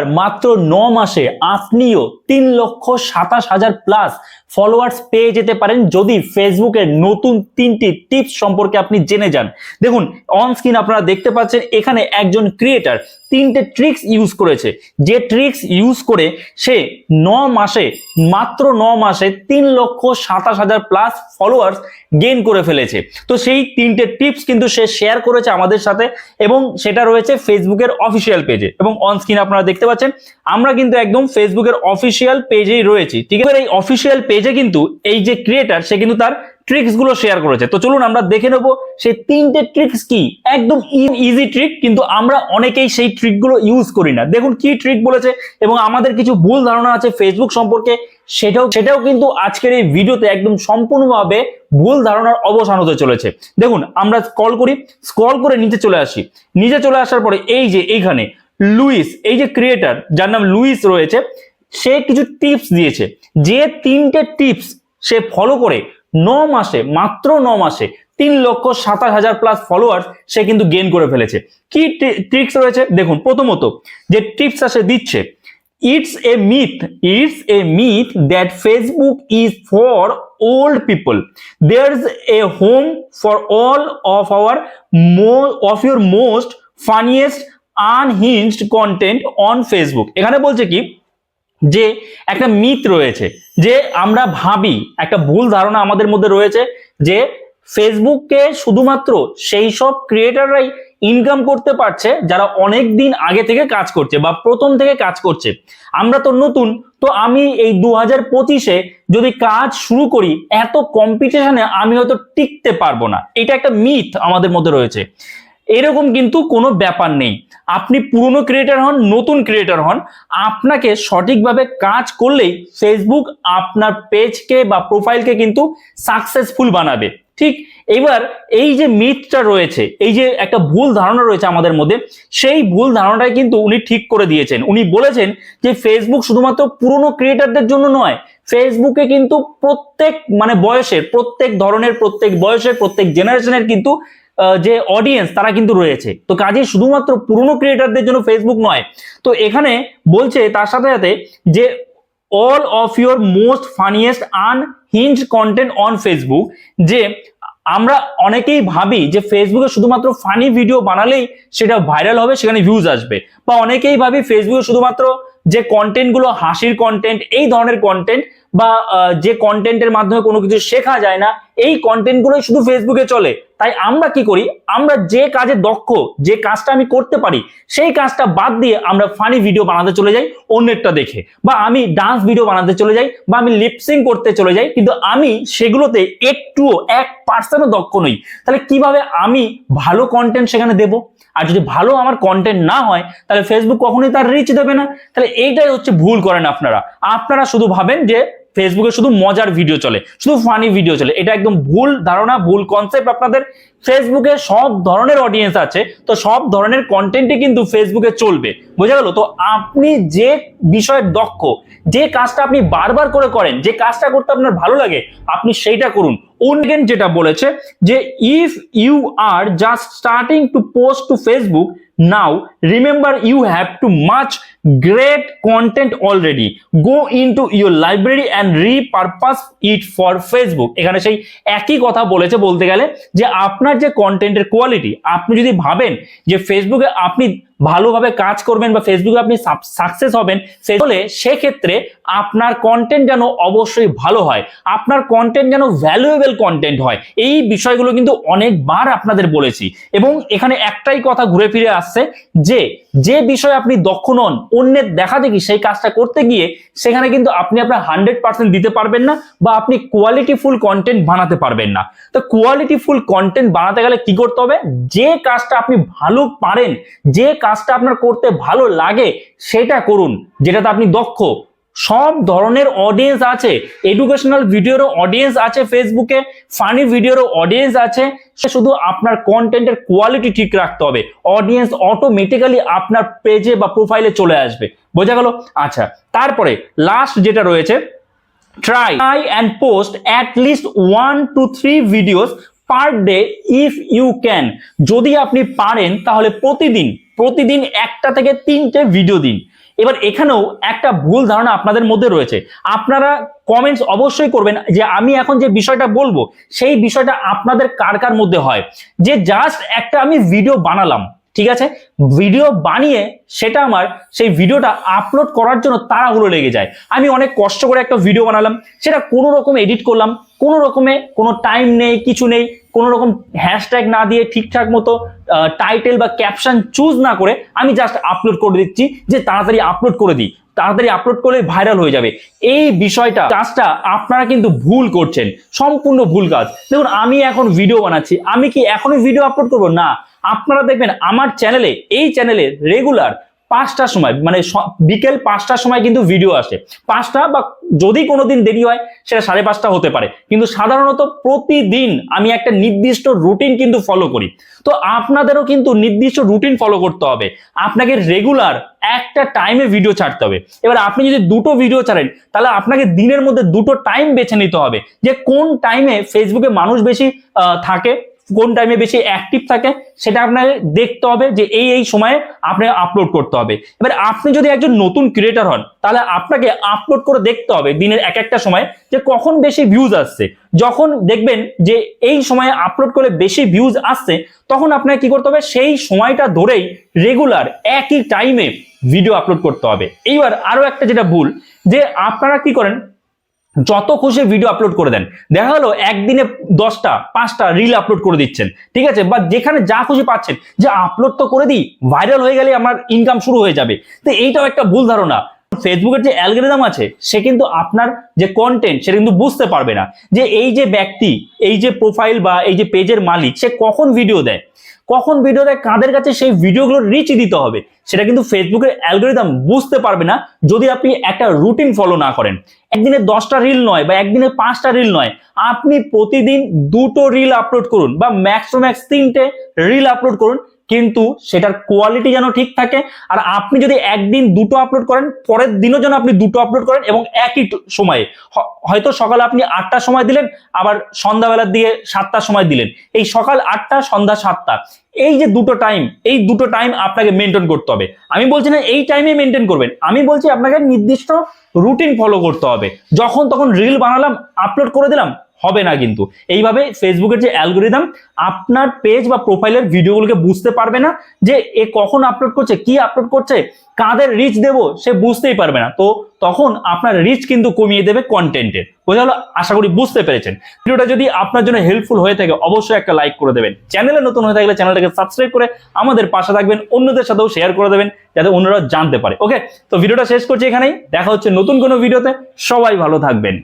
আর মাত্র ন মাসে আপনিও তিন লক্ষ সাতাশ হাজার প্লাস ফলোয়ার্স পেয়ে যেতে পারেন যদি ফেসবুকের নতুন তিনটি টিপস সম্পর্কে আপনি জেনে যান। দেখুন অন স্ক্রিন আপনারা দেখতে পাচ্ছেন, এখানে একজন ক্রিয়েটার তিনটে ট্রিক্স ইউজ করেছে। যে ট্রিক্স ইউজ করে সে ন মাসে, মাত্র ন মাসে তিন লক্ষ সাতাশ হাজার প্লাস ফলোয়ার্স গেইন করে ফেলেছে। তো সেই তিনটে টিপস কিন্তু সে শেয়ার করেছে আমাদের সাথে এবং সেটা রয়েছে ফেসবুকের অফিসিয়াল পেজে এবং অন স্ক্রিন আপনারা দেখতে পাচ্ছেন, আমরা কিন্তু একদম ফেসবুকের অফিসিয়াল পেজেই রয়েছি। ঠিক আছে? এই অফিসিয়াল পেজে কিন্তু এই যে ক্রিয়েটার সে কিন্তু তার ট্রিক্সগুলো শেয়ার করেছে। তো চলুন আমরা দেখে নেব সেই তিনটে ট্রিক্স কি। একদম ইজি ট্রিক কিন্তু আমরা অনেকেই সেই ট্রিকগুলো ইউজ করি না। দেখুন কি ট্রিক বলেছে এবং আমাদের কিছু ভুল ধারণা আছে ফেসবুক সম্পর্কে, সেটাও সেটাও কিন্তু আজকের এই ভিডিওতে একদম সম্পূর্ণভাবে ভুল ধারণার অবসান হতে চলেছে। দেখুন, আমরা স্ক্রল করি স্ক্রল করে নিচে চলে আসি। নিচে চলে আসার পরে এই যে এইখানে লুইস এই যে ক্রিয়েটার যার নাম লুইস রয়েছে, সে কিছু টিপস দিয়েছে। যে তিনটে টিপস সে ফলো করে ন মাসে, মাত্র ন মাসে তিন লক্ষ সাতাশ হাজার প্লাস ফলোয়ার্স সে কিন্তু গেইন করে ফেলেছে। কি ট্রিক্স রয়েছে? দেখুন, প্রথমত যে টিপস সে দিচ্ছে it's a myth it's a myth that Facebook is for old people there is a home for all of our of your most funniest unhinged content on Facebook এখানে বলছে কি যে একটা মিথ রয়েছে, যে আমরা ভাবি, একটা ভুল ধারণা আমাদের মধ্যে রয়েছে যে ফেসবুককে শুধুমাত্র সেই সব ক্রিয়েটাররাই ইনকাম করতে পারছে, যারা অনেক দিন আগে থেকে কাজ করছে বা প্রথম থেকে কাজ করছে। আমরা তো নতুন, তো আমি এই দু হাজার পঁচিশে যদি কাজ শুরু করি, এত কম্পিটিশনে আমি হয়তো টিকতে পারব না। এটা একটা মিথ আমাদের মধ্যে রয়েছে। এরকম কিন্তু কোনো ব্যাপার নেই। আপনি পুরনো ক্রিয়েটার হন, নতুন ক্রিয়েটার হন, আপনাকে সঠিকভাবে কাজ করলেই ফেসবুক আপনার পেজকে বা প্রোফাইলকে কিন্তু সাকসেসফুল বানাবে। ঠিক? এবার এই যে মিথটা রয়েছে, এই যে একটা ভুল ধারণা রয়েছে আমাদের মধ্যে, সেই ভুল ধারণাটাই কিন্তু উনি ঠিক করে দিয়েছেন। উনি বলেছেন যে ফেসবুক শুধুমাত্র পুরনো ক্রিয়েটারদের জন্য নয় ফেসবুকে কিন্তু প্রত্যেক মানে বয়সের, প্রত্যেক ধরনের, প্রত্যেক বয়সের, প্রত্যেক জেনারেশনের কিন্তু যে অডিয়েন্স তারা কিন্তু রয়েছে। তো কাজে শুধুমাত্র পুরনো ক্রিয়েটারদের জন্য ফেসবুক নয়, তো এখানে বলছে তার সাথে সাথে যে all of your most funniest unhinged content on Facebook যে আমরা অনেকেই ভাবি যে ফেসবুকে শুধুমাত্র ফানি ভিডিও বানালেই সেটা ভাইরাল হবে, সেখানে ভিউজ আসবে। বা অনেকেই ভাবি ফেসবুকে শুধুমাত্র যে কন্টেন্টগুলো হাসির কন্টেন্ট এই ধরনের কন্টেন্ট বা যে কন্টেন্টের মাধ্যমে কোনো কিছু শেখা যায় না এই কন্টেন্টগুলোই শুধু ফেসবুকে চলে। তাই আমরা কি করি? আমরা যে কাজে দক্ষ, যে কাজটা আমি করতে পারি, সেই কাজটা বাদ দিয়ে আমরা ফানি ভিডিও বানাতে চলে যাই, অন্যেরটা দেখে। বা আমি ডান্স ভিডিও বানাতে চলে যাই, বা আমি লিপসিং করতে চলে যাই, কিন্তু আমি সেগুলোতে একটুও, এক পার্সেন্টও দক্ষ নই। তাহলে কীভাবে আমি ভালো কন্টেন্ট সেখানে দেব? আর যদি ভালো আমার কন্টেন্ট না হয়, তাহলে ফেসবুক কখনোই তার রিচ দেবে না। তাহলে এইটাই হচ্ছে ভুল করেন আপনারা। আপনারা শুধু ভাবেন যে ফেসবুকে শুধু মজার ভিডিও চলে, শুধু ফানি ভিডিও চলে। এটা একদম ভুল ধারণা, ভুল কনসেপ্ট আপনাদের ফেসবুকে সব ধরনের অডিয়েন্স আছে, তো সব ধরনের কন্টেন্টই কিন্তু ফেসবুকে চলবে। বোঝা গেল? তো আপনি যে বিষয়ে দক্ষ, যে কাজটা আপনি বারবার করে করেন, যে কাজটা করতে আপনার ভালো লাগে, আপনি সেইটা করুন। অনগেন যেটা বলেছে যে if you are just starting to post to Facebook remember you have too much great content already go into your library and repurpose it for Facebook এখানে সেই একই কথা বলেছে বলতে গেলে যে আপনার যে কন্টেন্টের কোয়ালিটি আপনি যদি ভাবেন যে ফেসবুকে আপনি ভালোভাবে কাজ করবেন বা ফেসবুকে আপনি সাকসেস হবেন তাহলে সেক্ষেত্রে আপনার কন্টেন্ট যেন অবশ্যই ভালো হয়। আপনার কন্টেন্ট যেন ভ্যালুয়েবল কন্টেন্ট হয়। এই বিষয়গুলো কিন্তু অনেকবার আপনাদের বলেছি। এবং এখানে একটাই কথা ঘুরে ফিরে আসছে যে যে বিষয়ে আপনি দক্ষ নন, অন্যের দেখা দেখি সেই কাজটা করতে গিয়ে সেখানে কিন্তু আপনি আপনার হান্ড্রেড পার্সেন্ট দিতে পারবেন না বা আপনি কোয়ালিটিফুল কন্টেন্ট বানাতে পারবেন না। তো কোয়ালিটিফুল কন্টেন্ট বানাতে গেলে কি করতে হবে? যে কাজটা আপনি ভালো পারেন, যে কাজটা আপনার করতে ভালো লাগে, সেটা করুন, যেটাতে আপনি দক্ষ। সব ধরনের অডিয়েন্স আছে। এডুকেশনাল ভিডিওরও অডিয়েন্স আছে ফেসবুকে ফানি ভিডিওরও অডিয়েন্স আছে। সে শুধু আপনার কন্টেন্টের কোয়ালিটি ঠিক রাখতে হবে। অডিয়েন্স অটোমেটিক্যালি আপনার পেজে বা প্রোফাইলে চলে আসবে। বোঝা গেল? আচ্ছা তারপরে লাস্ট যেটা রয়েছে try try and post at least one two three videos per day if you can যদি আপনি পারেন, তাহলে প্রতিদিন প্রতিদিন একটা থেকে তিনটে ভিডিও দিন। এবার এখানেও একটা ভুল ধারণা আপনাদের মধ্যে রয়েছে। আপনারা কমেন্টস অবশ্যই করবেন যে আমি এখন যে বিষয়টা বলব, সেই বিষয়টা আপনাদের কার কার মধ্যে হয়? যে জাস্ট একটা আমি ভিডিও বানালাম, ঠিক আছে? ভিডিও বানিয়ে সেটা আমার, সেই ভিডিওটা আপলোড করার জন্য তাড়াহুড়ো লেগে যায়। আমি অনেক কষ্ট করে একটা ভিডিও বানালাম, সেটা কোনো রকম এডিট করলাম, কোনো রকমে কোনো টাইম নেই, কিছু নেই, কোনো রকম হ্যাশট্যাগ না দিয়ে ঠিকঠাক মতো টাইটেল বা ক্যাপশন চুজ না করে আমি জাস্ট আপলোড করে দিচ্ছি, যে তাড়াতাড়ি আপলোড করে দিই। তাড়াতাড়ি আপলোড করলে ভাইরাল হয়ে যাবে। এই বিষয়টা, কাজটা আপনারা কিন্তু ভুল করছেন। সম্পূর্ণ ভুল কাজ। দেখুন, আমি এখন ভিডিও বানাচ্ছি। আমি কি এখনই ভিডিও আপলোড করব? না। আপনারা দেখবেন আমার চ্যানেলে এই চ্যানেলে রেগুলার পাঁচটার সময় মানে বিকেল পাঁচটার সময় কিন্তু ভিডিও আসে। পাঁচটা বা যদি কোনো দিন দেরি হয়, সেটা সাড়ে পাঁচটা হতে পারে। কিন্তু সাধারণত প্রতিদিন আমি একটা নির্দিষ্ট রুটিন কিন্তু ফলো করি। তো আপনাদেরও কিন্তু নির্দিষ্ট রুটিন ফলো করতে হবে। আপনাকে রেগুলার একটা টাইমে ভিডিও ছাড়তে হবে। এবার আপনি যদি দুটো ভিডিও ছাড়েন, তাহলে আপনাকে দিনের মধ্যে দুটো টাইম বেছে নিতে হবে। যে কোন টাইমে ফেসবুকে মানুষ বেশি থাকে কোন টাইমে বেশি অ্যাক্টিভ থাকে সেটা আপনাকে দেখতে হবে যে এই এই সময়ে আপনি আপলোড করতে হবে। এবার আপনি যদি একজন নতুন ক্রিয়েটার হন, তাহলে আপনাকে আপলোড করে দেখতে হবে দিনের এক একটা সময় যে কখন বেশি ভিউজ আসছে। যখন দেখবেন যে এই সময়ে আপলোড করলে বেশি ভিউজ আসছে, তখন আপনাকে কি করতে হবে? সেই সময়টা ধরেই রেগুলার একই টাইমে ভিডিও আপলোড করতে হবে। এইবার আরও একটা যেটা ভুল, যে আপনারা কি করেন যত খুশি ভিডিও আপলোড করে দেন। দেখা গেলো, একদিনে দশটা, পাঁচটা রিল আপলোড করে দিচ্ছেন। ঠিক আছে? বা যেখানে যা খুশি পাচ্ছেন, যে আপলোড তো করে দিই ভাইরাল হয়ে গেলে আমার ইনকাম শুরু হয়ে যাবে। তো এইটাও একটা ভুল ধারণা। ফেসবুকের যে অ্যালগোরিদম আছে, সে কিন্তু আপনার যে কন্টেন্ট সেটা কিন্তু বুঝতে পারবে না। যে এই যে ব্যক্তি, এই যে প্রোফাইল বা এই যে পেজের মালিক, সে কখন ভিডিও দেয়? কখন ভিডিও দেয়, কাদের কাছে সেই ভিডিওগুলো রিচ দিতে হবে, সেটা কিন্তু ফেসবুকের অ্যালগোরিদম বুঝতে পারবে না, যদি আপনি একটা রুটিন ফলো না করেন। একদিনে দশটা রিল নয় বা একদিনে পাঁচটা রিল নয়, আপনি প্রতিদিন দুটো রিল আপলোড করুন বা ম্যাক্স ম্যাক্স তিনটে রিল আপলোড করুন কিন্তু সেটার কোয়ালিটি যেন ঠিক থাকে। আর আপনি যদি একদিন দুটো আপলোড করেন, পরের দিনও যেন আপনি দুটো আপলোড করেন এবং একই সময়ে। হয়তো সকালে আপনি আটটার সময় দিলেন, আবার সন্ধ্যাবেলার দিকে সাতটার সময় দিলেন। এই সকাল আটটা, সন্ধ্যা সাতটা। এই যে দুটো টাইম এই দুটো টাইম আপনাকে মেনটেন করতে হবে। আমি বলছি না এই টাইমে মেনটেন করবেন। আমি বলছি আপনাকে নির্দিষ্ট রুটিন ফলো করতে হবে। যখন তখন রিল বানালাম আপলোড করে দিলাম হবে না কিন্তু। এইভাবে ফেসবুকের যে অ্যালগোরিদম আপনার পেজ বা প্রোফাইলের ভিডিওগুলোকে বুঝতে পারবে না যে এ কখন আপলোড করছে, কি আপলোড করছে, কাদের রিচ দেব, সে বুঝতেই পারবে না। তো তখন আপনার রিচ কিন্তু কমিয়ে দেবে কন্টেন্টের বোঝা হলো আশা করি বুঝতে পেরেছেন। ভিডিওটা যদি আপনার জন্য হেল্পফুল হয়ে থাকে, অবশ্যই একটা লাইক করে দেবেন। চ্যানেলে নতুন হয়ে থাকলে চ্যানেলটাকে সাবস্ক্রাইব করে আমাদের পাশে থাকবেন, অন্যদের সাথেও শেয়ার করে দেবেন, যাতে অন্যরা জানতে পারে। ওকে তো ভিডিওটা শেষ করছি এখানেই। দেখা হচ্ছে নতুন কোনো ভিডিওতে সবাই ভালো থাকবেন।